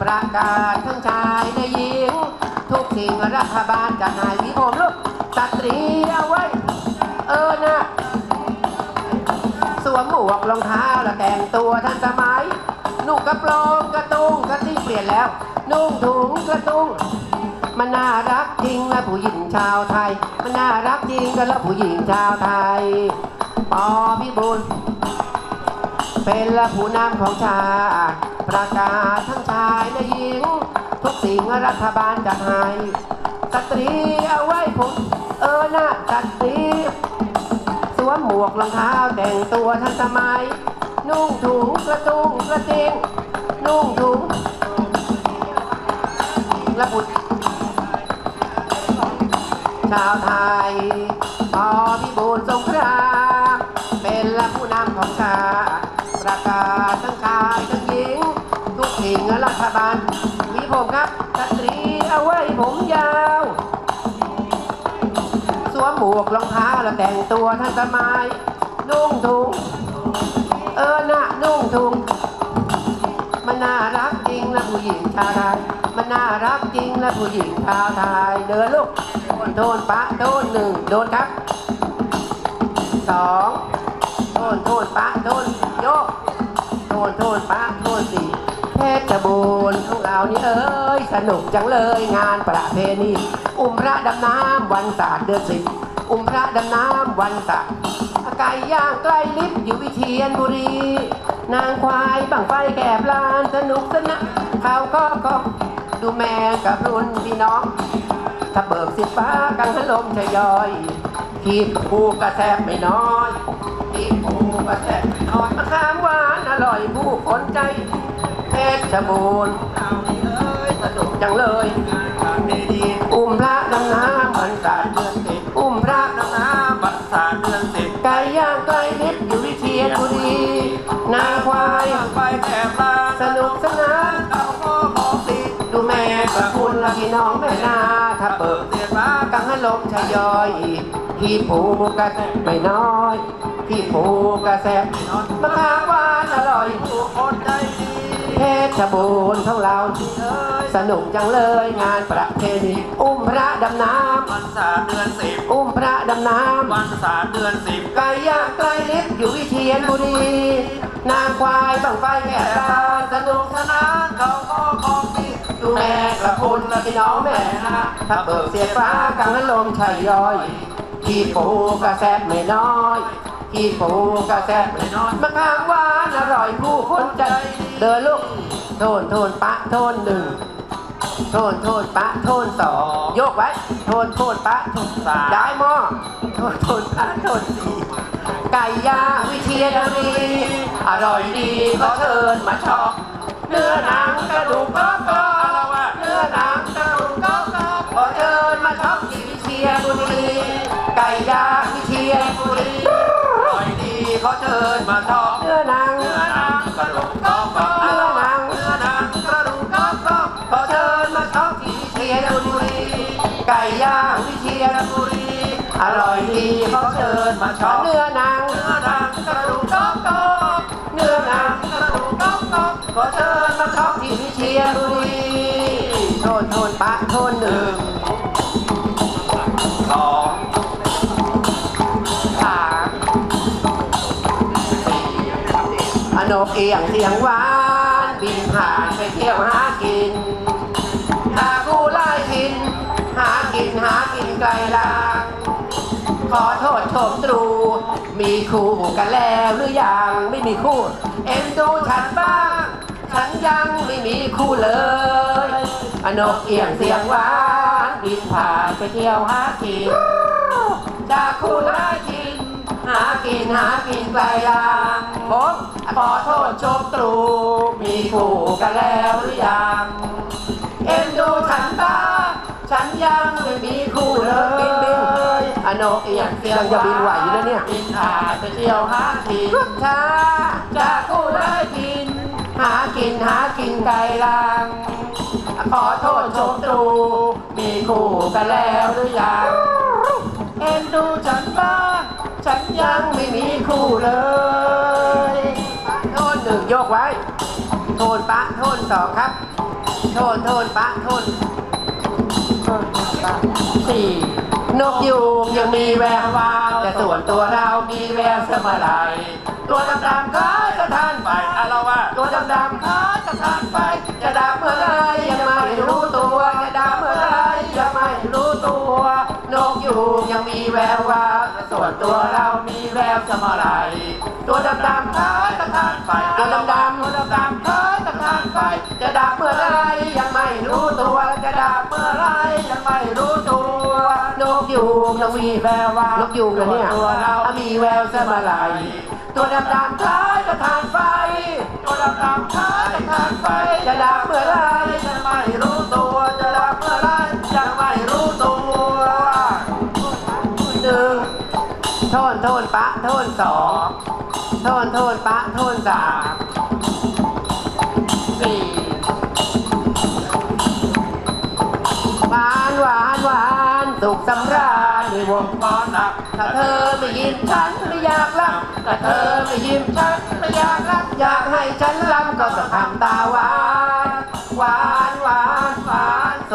ประกาศทั้งชายและหญิง ทุกสิ่งรัฐบาลจะหายวิผมลูกสตรีเอาไว้ เออนะสวมหมวกรองเท้าและแต่งตัวทันสมัยนุ่งกระโปรงกระตุงกระที่เปลี่ยนแล้ว นุ่งถุงกระตุงมันน่ารักจริงนะผู้หญิงชาวไทย มันน่ารักจริงกันละผู้หญิงชาวไทยปอพิบูลเป็นละผู้นำของชาติ ประกาศทั้งชายและหญิง ทุกสิ่งรัฐบาลจะให้สตรีเอาไว้ผม เออนะสตรีสวมหมวกรองเท้าแต่งตัวทันสมัย นุ่งถุงกระตุงกระเตงนุ่งถุงและบุตรชาวไทยพอพิบูลสงครามเป็นละผู้นำของชาติประกาศทั้งชายทั้งหญิง สิ่งรัฐบาลมีผมครับสตรีเอาไว้ผมยาว สวมหมวกรองเท้าแล้วแต่งตัวทันสมัยนุ่งถุงเออนะนุ่งถุงมันน่ารักจริงนะผู้หญิงชาวไทยมันน่ารักจริงนะผู้หญิงชาวไทยเดินลูกโดนปะโดนหนึ่งโดนครับสองโดนโดนปะโดนโยกโดนโดนปะโดนสี่ เพชรบูรณ์ของเรานี่เอ้ยสนุกจังเลยงานประเพณีอุ้มพระดำน้ำวันศาสตร์เดือนสิบอุ้มพระดำน้ำวันศาสตร์ไก่ย่างใกล้ลิฟต์อยู่วิเชียรบุรี นางควายบังไฟแกบลานสนุกสนานเขาก็ก็ดูแม่กับรุ่นพี่น้องถ้าเบิกสิฟ้ากังหันลมชยอยขีดผูกระแทบไม่น้อยขีดผูกระแทบไม่น้อยมะขามหวานอร่อยผู้คนใจ เพชรบูรณ์เอานี่เอ้ยสนุกจังเลยงานประเพณีอุ้มพระดำน้ำวันศาสตร์เดือนสิบอุ้มพระดำน้ำวันศาสตร์เดือนสิบไก่ย่างไก่ลิบอยู่วิเชียรบุรีนางควายไปแก่ปลาสนุกสนานเขาก็ของดีดูแม่กับคุณและพี่น้องแม่นาถ้าเปิดเสียฟ้ากังหันลมชยอยที่ผูกระแสไม่น้อยที่ผูกระแสไม่น้อยมะขามหวานอร่อยผู้คนใจดีเพ ชรบูรณ์ของเรา สนุกจังเลยงานประเพณีอุ้มพระดำน้วันศาสตร์เดือนสิบำอุ้มพระดำน้ำ วันศาสตร์เดือนสิบไก่ย่างไกลเล็กอยู่วิเชียรบุรี นางควายบังไฟแก่ตาสนุกสนานเขาก็ของดีดูแม่กระพุนและพี่น้องแม่นะถ้าเบิกเสียฟ้ากังหันลมชัยย้อย ที่ปูกระแซบไม่น้อย ที่ปูกระแซบไม่น้อยมะขามหวานอร่อยผู้คนใจเดินลูกโทนโทนปะโทนหนึ่งโทนโทนปะโทนสองโยกไว้ โทนโทนปะโทนสามได้หม้อโทนโทนปะโทนสี่ไก่ย่างวิเชียรบุรีอร่อยดีก็เชิญมาชอบเนื้อหนังกระดูกก็ก็เนื้อหนัง มาชอบเนื้อนังเนื้อนังกระดูกก็ก็เนื้อนังเนื้อนังกระดูกก็ก็ขอเชิญมาช็อปที่วิเชียรบุรีไก่ย่างวิเชียรบุรีอร่อยดีขอเชิญมาช็อปเนื้อนังเนื้อนังกระดูกก็ก็เนื้อนังกระดูกก็ก็ขอเชิญมาช็อปที่วิเชียรบุรีโทนโทนปะโทนหนึ่ง นกเอียงเสียงหวานบินผ่านไปเที่ยวหากิน หาผู้ไล่ทิน หากินหากินไกลลางขอโทษชมตรู มีคู่กันแล้วหรือยังไม่มีคู่ เอ็นดูฉันบ้าง ฉันยังไม่มีคู่เลยอนกเอียงเสียงหวานบินผ่านไปเที่ยวหากินจากคู่ไล่ทิน หากินหากินไกลลางผมขอโทษชมตรู มีคู่กันแล้วหรือยัง เอ็นดูฉันบ้างฉันยังไม่มีคู่เลยบินบินอโนกเอียงเสียงจะบินไหวอยู่นะเนี่ยบินผ่านไปเที่ยวหากินช้าจากคู่ได้กิน หากินหากินไกลลัง ขอโทษโชคตรู มีคู่กันแล้วหรือยัง เอ็นดูฉัน ยังไม่มีคู่เลยโทนหนึ่งยกไว้ โทนปะโทนสองครับ โทนโทนปะโทนสี่นกยูงยังมีแวววาวแต่ส่วนตัวเรามีแววสมอไรตัวดำๆคล้ายสะทานไฟอะเราว่า ตัวดำๆคล้ายสะทานไฟจะดับเมื่อไรยังไม่รู้ตัวจะดับเมื่อไรยังไม่รู้ตัวนกยูงยังมีแวววาว ต่ส่วนตัวเรามีแววเสมอไหรตัวดำๆคล้ายสะท้านไฟตัวดำๆตัวดำๆคล้ายสะท้านไฟจะดับเมื่อไรยังไม่รู้ตัวจะดับเมื่อไรยังไม่รู้ตัวนกยูงยังมีแวววาวนกยูงนะเนี่ยตัวเรามีแววเสมอไหรตัวดำดำๆคล้ายสะทานไฟตัวดำดำๆคล้ายทานไฟจะดับเมื่อไรจะไม่รู้ สองโทนโทนปะโทนสามสี่หวานหวานหวานสุขสำราญในวงปอนหนักถ้าเธอไม่ยิ้มฉันไม่อยากรับถ้าเธอไม่ยิ้มฉันไม่อยากรับอยากให้ฉันรำก็ต้องทำตาหวานหวาน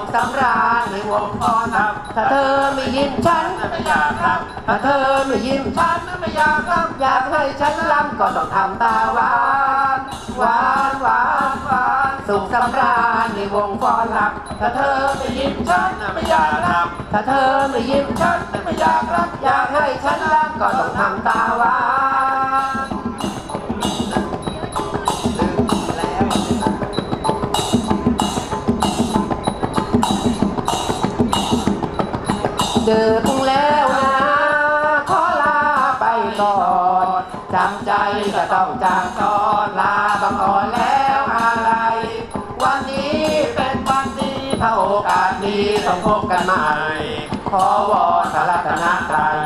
ขสำราญในวงปอนหนักถ้าเธอไม่ยิ้มฉันไม่อยากรับถ้าเธอไม่ยิ้มฉันฉันไม่อยากรับอยากให้ฉันรำก็ต้องทำตาหวานหวานหวานหวานสุขสำราญในวงฟ้อนรำถ้าเธอไม่ยิ้มฉันไม่อยากรับถ้าเธอไม่ยิ้มฉันไม่อยากรับอยากให้ฉันรักก็ต้องทำตาหวาน พบกันใหม่ขอวอนพระรัตนตรัย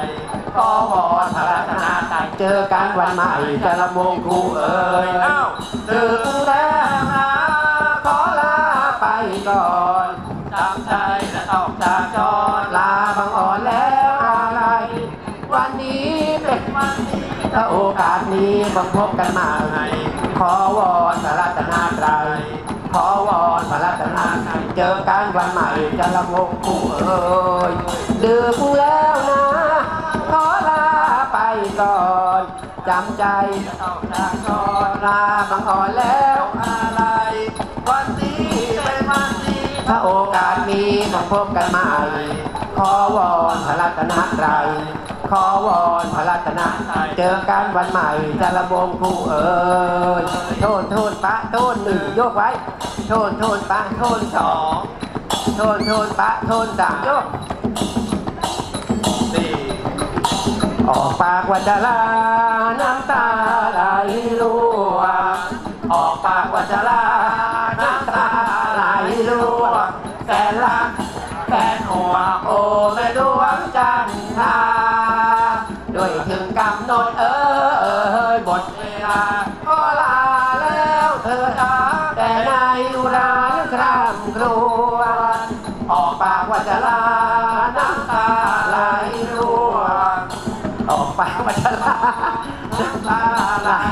ขอวอนพระรัตนตรัยเจอกันวันใหม่จะละมงครูเอ่ยเอ้าดึกแล้วนะขอลาไปก่อนจำใจจะต้องจากจรลาบางอ่อนแล้วอะไร วันนี้เป็นวันดีถ้าโอกาสนี้ต้องพบกันใหม่ จะละวงคู่เอ่ยดึกแล้วนะ ขอลาไปก่อนจำใจต้องจากจรลาบางอ่อนแล้วอะไร วันนี้เป็นวันดีถ้าโอกาสมีต้องพบกันใหม่ ขอวอนพระรัตนตรัยขอวอนพระรัตนตรเจอกันวันใหม่จะละวงคู่เอ่ยโทษโทษปะโทษหนึ่งโยกไว้ โทษโทษปะโทษสอง โทนโทนปะโทนสามโยกสี่ออกปากวัจลาน้ำตาไหลรั่วออกปากวัจลาน้ำตาไหลรั่วแสนรักแสนหัวโอเม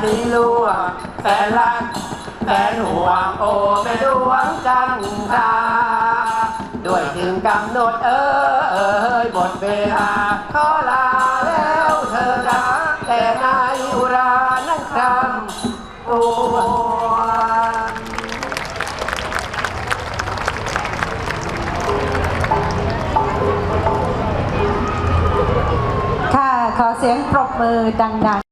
ไหลรั่วแสนรักแสนห่วงโอ้แม่ดวงจันทราด้วยถึงกำหนดเออเอยหมดเวลาขอลาแล้วเธอจ้าแต่นายอุรานั้นครำปวญค่ะขอเสียงปรบมือดังๆ